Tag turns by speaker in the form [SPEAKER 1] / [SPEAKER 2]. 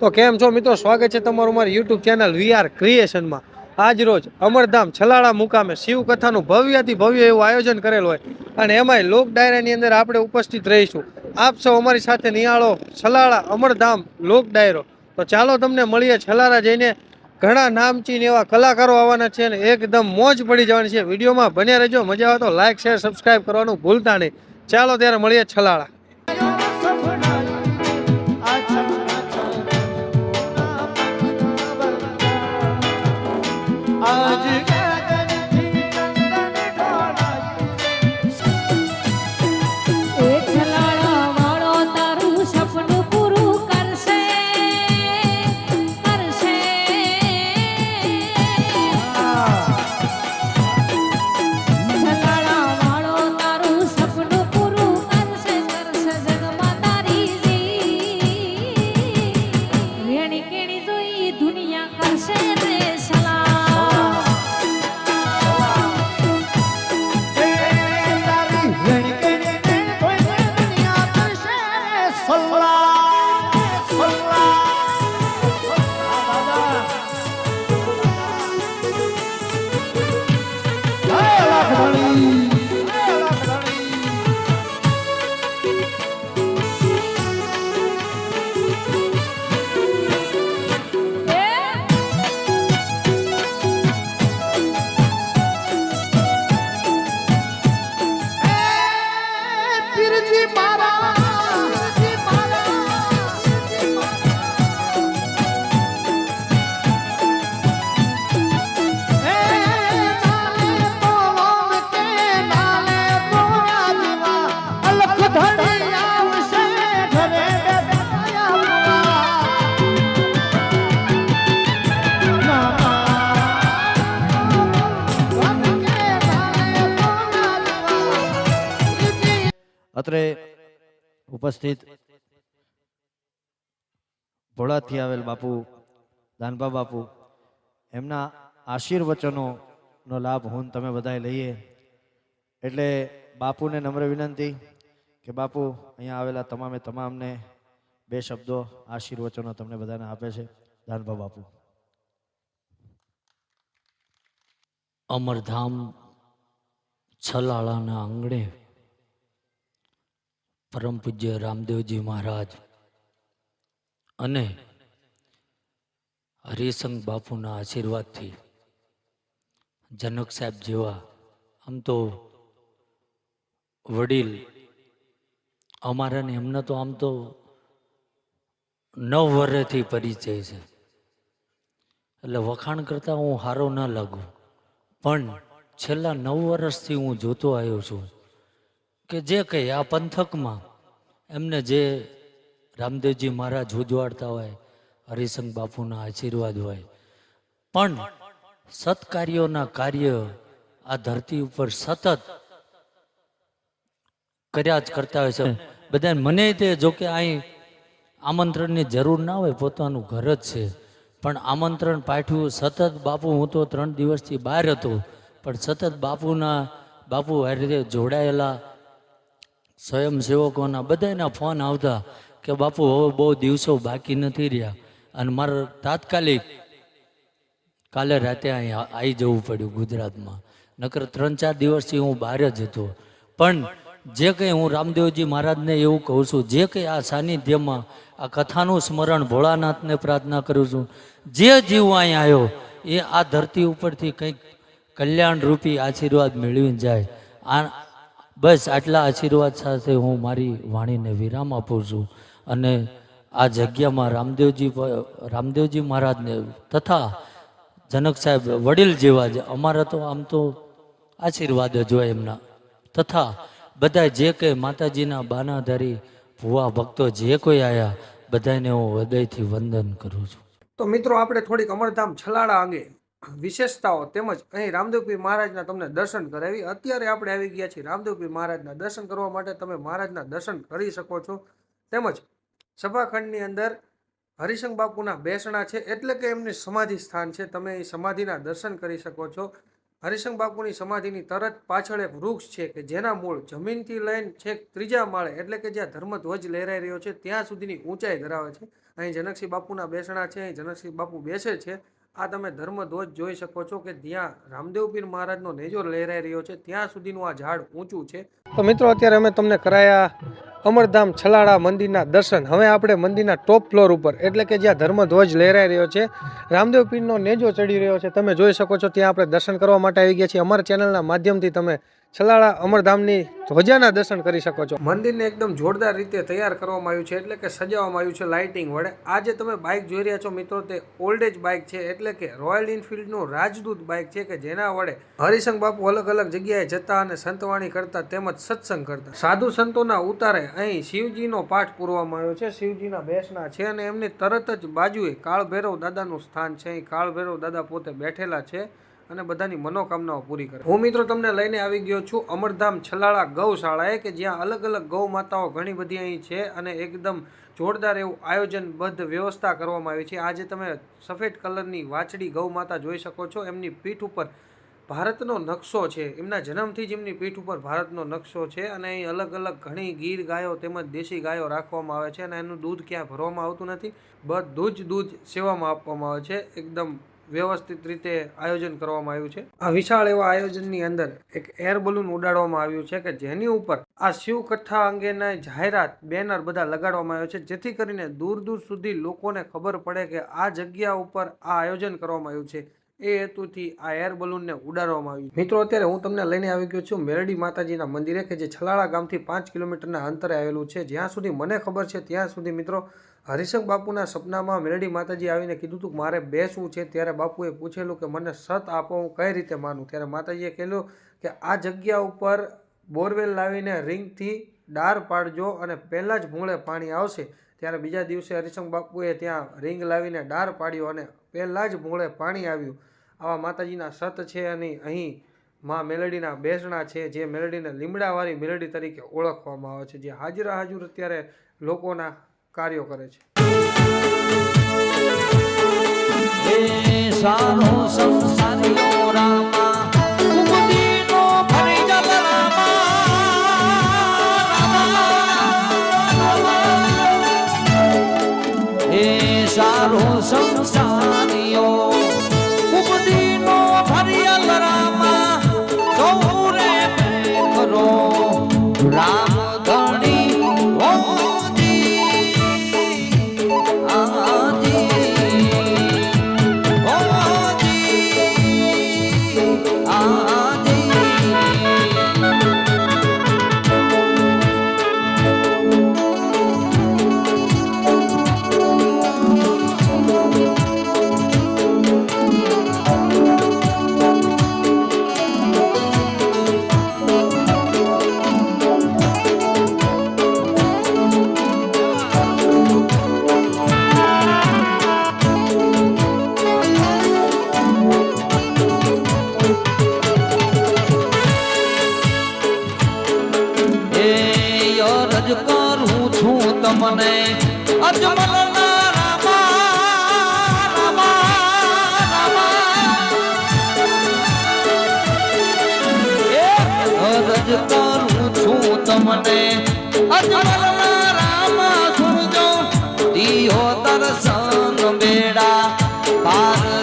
[SPEAKER 1] તો કેમ છો મિત્રો? સ્વાગત છે તમારું મારી યુટ્યુબ ચેનલ વીઆર ક્રિએશનમાં આજ રોજ અમરધામ છલાળા મુકામે શિવકથાનું ભવ્યથી ભવ્ય એવું આયોજન કરેલું હોય અને એમાંય લોક ડાયરાની અંદર આપણે ઉપસ્થિત રહીશું. આપ સૌ અમારી સાથે નિહાળો છલાળા અમરધામ લોક ડાયરો. તો ચાલો તમને મળીએ છલાળા જઈને. ઘણા નામચીન એવા કલાકારો આવવાના છે અને એકદમ મોજ પડી જવાની છે. વિડીયોમાં બન્યા રહેજો. મજા આવે તો લાઇક શેર સબસ્ક્રાઈબ કરવાનું ભૂલતા નહીં. ચાલો ત્યારે મળીએ છલાળા
[SPEAKER 2] એ
[SPEAKER 3] અત્રે ઉપસ્થિત ભોળાથી આવેલ બાપુ, દાનબા બાપુ, એમના આશીર્વચનોનો લાભ હું તમે બધાએ લઈએ. એટલે બાપુને નમ્ર વિનંતી કે બાપુ, અહીંયા આવેલા તમામે તમામને બે શબ્દો આશીર્વચનો તમને બધાને આપે છે. દાનબા બાપુ.
[SPEAKER 4] અમરધામ છલાળાના આંગણે પરમ પૂજ્ય રામદેવજી મહારાજ અને હરિસંગ બાપુના આશીર્વાદથી જનક સાહેબ જેવા, આમ તો વડીલ, અમારા ને એમને તો આમ તો નવ વર્ષથી પરિચય છે. એટલે વખાણ કરતાં હું હારો ન લાગુ. પણ છેલ્લા નવ વર્ષથી હું જોતો આવ્યો છું. કે જે કંઈ આ પંથકમાં એમને જે રામદેવજી મહારાજ ઉજવાડતા હોય હરિસંગ બાપુના આશીર્વાદ હોય, પણ સત્કાર્યોના કાર્ય આ ધરતી ઉપર સતત કર્યા જ કરતા હોય છે. બધા મને તે જોકે અહીં આમંત્રણની જરૂર ના હોય, પોતાનું ઘર જ છે. પણ આમંત્રણ પાઠવ્યું સતત બાપુ, હું તો ત્રણ દિવસથી બહાર હતો, પણ સતત બાપુના, બાપુ હારે જોડાયેલા સ્વયંસેવકોના બધાના ફોન આવતા કે, બાપુ, હવે બહુ દિવસો બાકી નથી રહ્યા. અને મારે તાત્કાલિક કાલે રાતે અહીં આવી જવું પડ્યું ગુજરાતમાં. નકર ત્રણ ચાર દિવસથી હું બહાર જ હતો. પણ જે કંઈ હું રામદેવજી મહારાજને એવું કહું છું, જે કંઈ આ સાનિધ્યમાં, આ કથાનું સ્મરણ ભોળાનાથને પ્રાર્થના કરું છું, જે જીવ અહીં આવ્યો, એ આ ધરતી ઉપરથી કંઈક કલ્યાણરૂપી આશીર્વાદ મેળવીને જાય. આ બસ, આટલા આશીર્વાદ સાથે હું મારી વાણીને વિરામ આપું છું અને આ જગ્યામાં રામદેવજી રામદેવજી મહારાજને તથા જનક સાહેબ વડીલ જેવા જ, અમારા તો આમ તો આશીર્વાદ જ હોય એમના. તથા બધા જે કંઈ માતાજીના બાનાધારી ભુવા ભક્તો જે કોઈ આવ્યા બધાને હું હૃદયથી વંદન કરું છું.
[SPEAKER 1] તો મિત્રો, આપણે થોડીક અમરધામ છલાડા અંગે વિશેષતાઓ તેમજ અહીં રામદેવપીર મહારાજના તમને દર્શન કરાવી. અત્યારે આપણે આવી ગયા છીએ રામદેવપીર મહારાજના દર્શન કરવા માટે. તમે મહારાજના દર્શન કરી શકો છો. તેમજ સભાખંડની અંદર હરિશંગ બાપુના બેસણા છે, એટલે કે એમની સમાધિ સ્થાન છે. તમે એ સમાધિના દર્શન કરી શકો છો. હરિશંગ બાપુની સમાધિની તરત પાછળ એક વૃક્ષ છે કે જેના મૂળ જમીનથી લઈને છેક ત્રીજા માળે, એટલે કે જ્યાં ધર્મધ્વજ લહેરાઈ રહ્યો છે, ત્યાં સુધીની ઊંચાઈ ધરાવે છે. અહીં જનકસિંહ બાપુના બેસણા છે, અહીં જનકસિંહ બાપુ બેસે છે. આ તમે ધર્મધ્વજ જોઈ શકો છો કે જ્યાં રામદેવ પીર મહારાજનો નેજો લહેરાઈ રહ્યો છે, ત્યાં સુધીનું આ ઝાડ ઊંચું છે. તો મિત્રો, અત્યારે અમે તમને કરાયા અમરધામ છલાળા મંદિરના દર્શન. હવે આપણે મંદિરના ટોપ ફ્લોર ઉપર, એટલે કે જ્યાં ધર્મધ્વજ લહેરાઈ રહ્યો છે, રામદેવ પીરનો નેજો ચડી રહ્યો છે, તમે જોઈ શકો છો, ત્યાં આપણે દર્શન કરવા માટે આવી ગયા છીએ. અમારા ચેનલના માધ્યમથી તમે છલાળા અમરધામની ધ્વજાના દર્શન કરી શકો છો. મંદિરને એકદમ જોરદાર રીતે તૈયાર કરવામાં આવ્યું છે એટલે કે સજાવવામાં આવ્યું છે લાઇટિંગ વડે. આ જે તમે બાઇક જોઈ રહ્યા છો મિત્રો, તે ઓલ્ડ એજ બાઇક છે એટલે કે રોયલ એનફિલ્ડનું રાજદૂત બાઇક છે કે જેના વડે હરિસંગ બાપુ અલગ અલગ જગ્યાએ જતા અને સંતવાણી કરતા તેમજ સત્સંગ કરતા. સાધુ સંતોના ઉતારે અહીં શિવજીનો પાઠ પૂરવામાં આવ્યો છે. શિવજીના બેસના છે અને એમની તરત જ બાજુએ કાળભૈરવ દાદાનું સ્થાન છે. અહીં કાળભૈરવ દાદા પોતે બેઠેલા છે. અને બધાની મનોકામનાઓ પૂરી કરે. હું મિત્રો તમને લઈને આવી ગયો છું અમરધામ છલાળા ગૌશાળાએ કે જ્યાં અલગ અલગ ગૌ માતાઓ ઘણી બધી અહીં છે અને એકદમ જોરદાર એવું આયોજનબદ્ધ વ્યવસ્થા કરવામાં આવી છે. આજે તમે સફેદ કલરની વાછડી ગૌ માતા જોઈ શકો છો. એમની પીઠ ઉપર ભારતનો નકશો છે. એમના જન્મથી જ એમની પીઠ ઉપર ભારતનો નકશો છે અને અહીં અલગ અલગ ઘણી ગીર ગાયો તેમજ દેશી ગાયો રાખવામાં આવે છે અને એનું દૂધ ક્યાં ભરવામાં આવતું નથી? બધું જ દૂધ સેવામાં આપવામાં આવે છે. એકદમ વ્યવસ્થિત રીતે આયોજન કરવામાં આવ્યું છે. આ વિશાળ એવા આયોજનની અંદર એક એર બલૂન ઉડાડવામાં આવ્યું છે કે જેની ઉપર આ શિવ કથા અંગેના જાહેરાત, બેનર બધા લગાડવામાં આવ્યો છે, જેથી કરીને દૂર દૂર સુધી લોકોને ખબર પડે કે આ જગ્યા ઉપર આ આયોજન કરવામાં આવ્યું છે. એ હેતુથી આ એર બલૂનને ઉડાડવામાં આવ્યું. મિત્રો, અત્યારે હું તમને લઈને આવી ગયો છું મેરડી માતાજીના મંદિરે, કે જે છલાળા ગામથી પાંચ કિલોમીટરના અંતરે આવેલું છે. જ્યાં સુધી મને ખબર છે, ત્યાં સુધી મિત્રો હરિશંક બાપુના સપનામાં મેલડી માતાજી આવીને કીધું હતું કે મારે બેસવું છે? ત્યારે બાપુએ પૂછેલું કે મને સત આપો, હું કઈ રીતે માનું? ત્યારે માતાજીએ કહેલું કે આ જગ્યા ઉપર બોરવેલ લાવીને રિંગથી ડાર પાડજો અને પહેલાં જ ભૂંગળે પાણી આવશે. ત્યારે બીજા દિવસે હરિશંક બાપુએ ત્યાં રિંગ લાવીને ડાર પાડ્યો અને પહેલાં જ ભૂંગળે પાણી આવ્યું. આવા માતાજીના સત છે અને અહીં માં મેલડીના બેસણા છે, જે મેલડીને લીમડાવાળી મેલડી તરીકે ઓળખવામાં આવે છે, જે હાજરા હાજર અત્યારે લોકોના કાર્યો કરે છે.
[SPEAKER 5] સારો સંસારીઓ રામા સારો સંસારીઓ કુમુદીનો ભરી રામા. સૌરે કરો રામ 만